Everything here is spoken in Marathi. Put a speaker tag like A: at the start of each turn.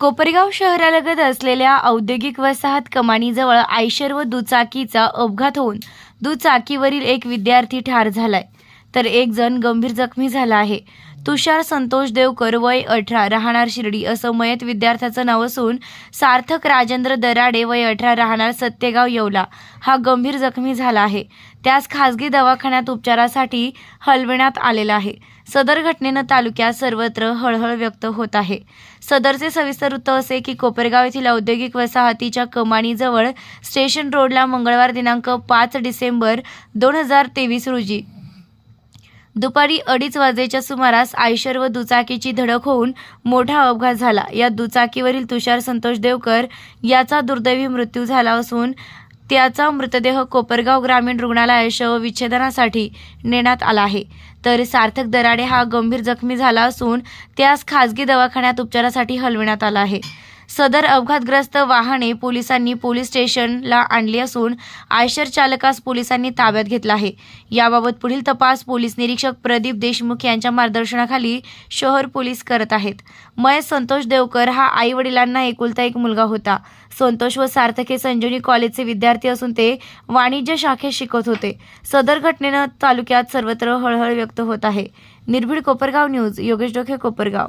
A: कोपरगाव शहरालगत असलेल्या औद्योगिक वसाहत कमानीजवळ आयशर व दुचाकीचा अपघात होऊन दुचाकीवरील एक विद्यार्थी ठार झालाय. तर एक जण गंभीर जखमी झाला आहे. तुषार संतोष देवकर वय अठरा राहणार शिर्डी असं मयत विद्यार्थ्याचं नाव असून सार्थक राजेंद्र दराडे वय अठरा राहणार सत्यगाव येवला. हा गंभीर जखमी झाला आहे. त्यास खासगी दवाखान्यात उपचारासाठी हलविण्यात आलेला आहे. सदर घटनेनं तालुक्यात सर्वत्र हळहळ व्यक्त होत आहे. सदरचे सविस्तर वृत्त असे की कोपरगाव येथील औद्योगिक वसाहतीच्या कमानीजवळ स्टेशन रोडला मंगळवार दिनांक पाच डिसेंबर दोन हजार तेवीस रोजी दुपारी अडीच वाजेच्या सुमारास आयशर व दुचाकीची धडक होऊन मोठा अपघात झाला. या दुचाकीवरील तुषार संतोष देवकर याचा दुर्दैवी मृत्यू झाला असून त्याचा मृतदेह कोपरगाव ग्रामीण रुग्णालयात शवविच्छेदनासाठी नेण्यात आला आहे. तर सार्थक दराडे हा गंभीर जखमी झाला असून त्यास खासगी दवाखान्यात उपचारासाठी हलविण्यात आला आहे. सदर अपघातग्रस्त वाहने पोलिसांनी पोलीस स्टेशनला आणली असून आयशर चालकास पोलिसांनी ताब्यात घेतला आहे. याबाबत पुढील तपास पोलीस निरीक्षक प्रदीप देशमुख यांच्या मार्गदर्शनाखाली शहर पोलीस करत आहेत. महेश संतोष देवकर हा आई वडिलांना एकुलता एक मुलगा होता. संतोष व सार्थक हे संजीवनी कॉलेजचे विद्यार्थी असून ते वाणिज्य शाखेत शिकत होते. सदर घटनेनं तालुक्यात सर्वत्र हळहळ व्यक्त होत आहे. निर्भीड कोपरगाव न्यूज योगेश डोके कोपरगाव.